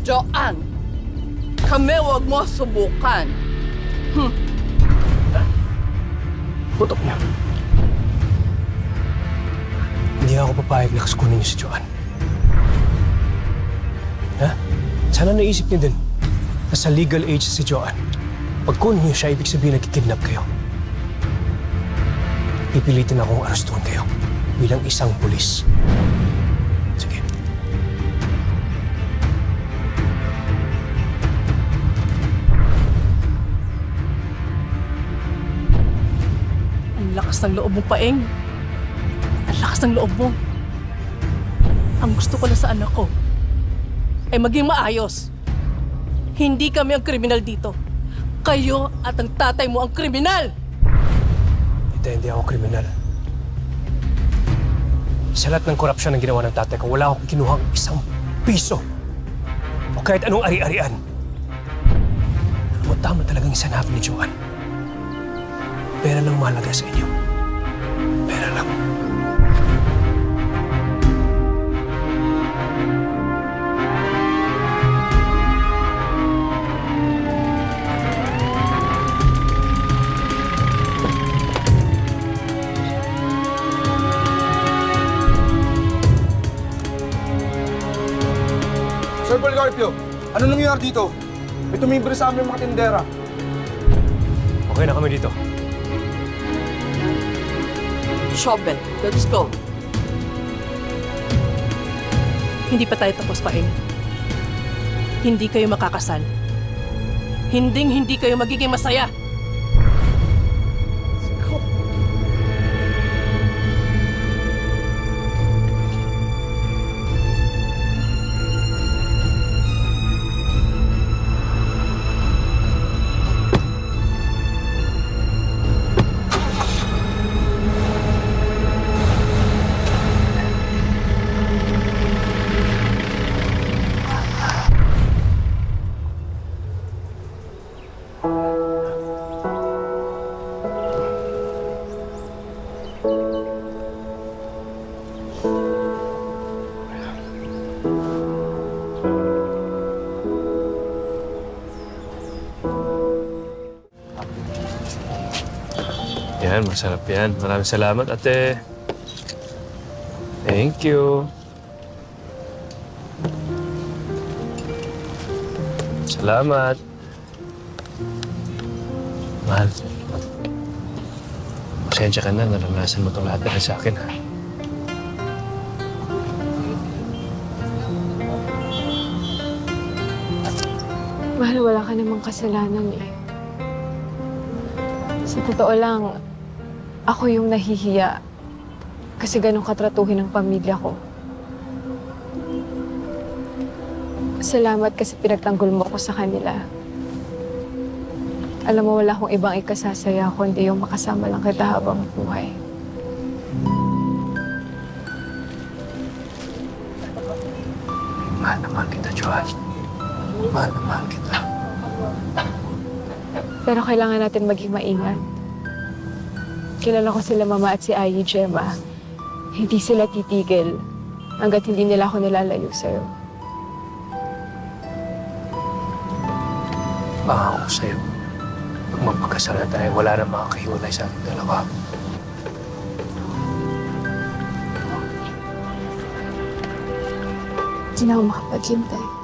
Joanne, kami wag mo subukan. Putok niya. Hindi ako papayag na kaskunin niyo si Joanne. Ha? Sana naisip niyo din na sa legal age si Joanne. Pag kunin niyo siya, ibig sabihin nagkikidnap kayo. Pipilitin akong arestuhan kayo bilang isang pulis. Lakas ng loob mo, Paeng. Ang lakas ng loob mo. Ang gusto ko lang sa anak ko ay maging maayos. Hindi kami ang kriminal dito. Kayo at ang tatay mo ang kriminal! Hindi, hindi ako kriminal. Sa lahat ng korupsyon na ginawa ng tatay ko, wala akong kinuhang isang piso. O kahit anong ari-arian. Ano tama talagang sinabi ni Joanne. Pera lang mahalaga sa inyo. Pera lang. Sir Policarpio, ano nangyayari dito? May tumibre sa amin mga tindera. Okay na kami dito. Shovel, let's go. Hindi pa tayo tapos, Paeng. Hindi kayo makakasal. Hinding hindi kayo magiging masaya. Yan, masarap yan. Maraming salamat, ate. Thank you. Salamat. Mahal. Pasensya ka na, naranasan mo itong lahat dahil sa akin, ha? Mahal, wala ka namang kasalanan eh. Sa totoo lang, ako yung nahihiya kasi ganun katratuhin ng pamilya ko. Salamat kasi pinagtanggol mo ako sa kanila. Alam mo, wala akong ibang ikasasaya kundi yung makasama lang kita habang buhay. Mahal na mahal kita, Joel. Mahal na mahal kita. Pero kailangan natin maging maingat. Kilala ko sila mama at si Ayi Gemma. Hindi sila titigil hanggat hindi nila ako nilalayo sa'yo. Baka ako sa'yo. Pag magpagkasal na tayo, wala na makakahiwalay sa ating dalawa. Hindi na ako makapaghintay.